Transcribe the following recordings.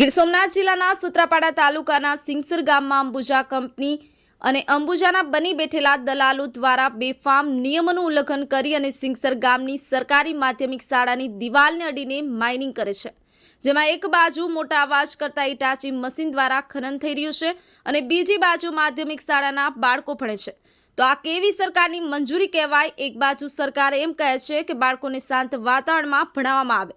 ગીર સોમનાથ જિલ્લાના સુત્રાપાડા તાલુકાના સિંગસર ગામમાં અંબુજા કંપની અને અંબુજાના બની બેઠેલા દલાલો દ્વારા બેફામ નિયમોનું ઉલ્લંઘન કરી અને સિંગસર ગામની સરકારી માધ્યમિક શાળાની દિવાલને અડીને માઇનિંગ કરે છે. જેમાં એક બાજુ મોટા અવાજ કરતા ઇટાચી મશીન દ્વારા ખનન થઈ રહ્યું છે અને બીજી બાજુ માધ્યમિક શાળાના બાળકો ભણે છે. તો આ કેવી સરકારની મંજૂરી કહેવાય? એક બાજુ સરકાર એમ કહે છે કે બાળકોને શાંત વાતાવરણમાં ભણાવવામાં આવે.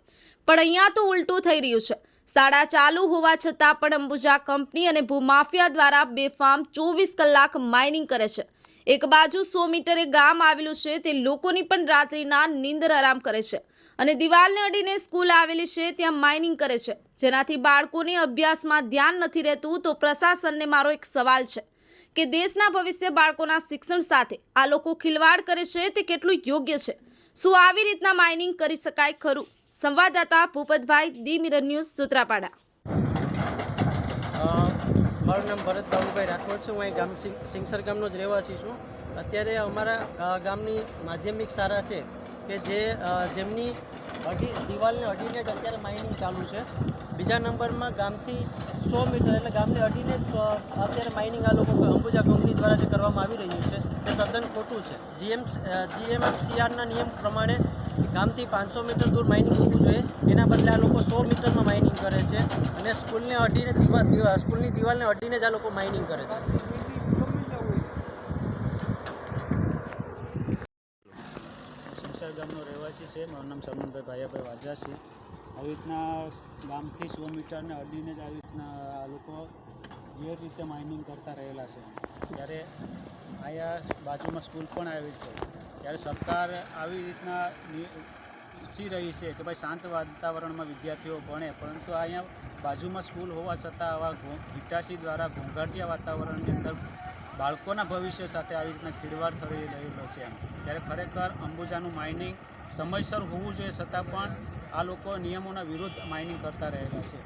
પણ અહીંયા તો ઉલટું થઈ રહ્યું છે. શાળા ચાલુ હોવા છતાં પણ અંબુજા કંપની અને ભૂમાફિયા દ્વારા બેફામ ચોવીસ કલાક માઇનિંગ કરે છે. એક બાજુ સો મીટરે ગામ આવેલું છે તે લોકોની પણ રાત્રિના નીંદર આરામ કરે છે અને દિવાલને અડીને સ્કૂલ આવેલી છે ત્યાં માઇનિંગ કરે છે. જેનાથી બાળકોને અભ્યાસમાં ધ્યાન નથી રહેતું તો પ્રશાસનને મારો એક સવાલ છે કે દેશના ભવિષ્ય બાળકોના શિક્ષણ સાથે આ લોકો ખિલવાડ કરે છે તે કેટલું યોગ્ય છે? શું આવી રીતના માઇનિંગ કરી શકાય ખરું? સંવાદદાતા ભૂપતભાઈ દી મિરર ન્યૂઝ સૂત્રાપાડા. મારું નામ ભરત બાબુભાઈ રાઠોડ છે. હું અહીં ગામ સિંગસર ગામનો જ રહેવાસી છું. અત્યારે અમારા ગામની માધ્યમિક શાળા છે કે જે જેમની અઢી, દિવાલને અડીને જ અત્યારે માઇનિંગ ચાલુ છે. બીજા નંબરમાં ગામથી સો મીટર, એટલે ગામને અડીને સો- અત્યારે માઇનિંગ આ લોકો અંબુજા કંપની દ્વારા જે કરવામાં આવી રહ્યું છે, તે તદ્દન ખોટું છે. જીએમ જીએમસીઆરના નિયમ પ્રમાણે ગામથી પાંચસો મીટર દૂર માઇનિંગ હોવું જોઈએ એના બદલે આ લોકો સો મીટરમાં માઇનિંગ કરે છે. અને સ્કૂલને અડીને દિવાલ દિવા- સ્કૂલની દિવાલને અડીને જ આ લોકો માઇનિંગ કરે છે. સિંગસર ગામનો રહેવાસી છે. મારું નામ સરમનભાઈ ભાઈયાભાઈ વાજા છે. આવી રીતના ગામથી સો મીટરને અડીને જ આવી રીતના આ લોકો જે રીતે માઇનિંગ કરતા રહેલા છે. ત્યારે અહીંયા બાજુમાં સ્કૂલ પણ આવી છે. ત્યારે સરકાર આવી રીતના ઈચ્છી રહી છે કે ભાઈ શાંત વાતાવરણમાં વિદ્યાર્થીઓ ભણે, પરંતુ અહીંયા બાજુમાં સ્કૂલ હોવા છતાં આવા હિટાસી દ્વારા ઘોંઘાટિયા વાતાવરણની અંદર બાળકોના ભવિષ્ય સાથે આવી રીતના ખીડવાડ થઈ રહેલો છે એમ. ત્યારે ખરેખર અંબુજાનું માઇનિંગ સમયસર હોવું જોઈએ છતાં પણ આ લોકો નિયમોના વિરુદ્ધ માઇનિંગ કરતા રહેલા છે.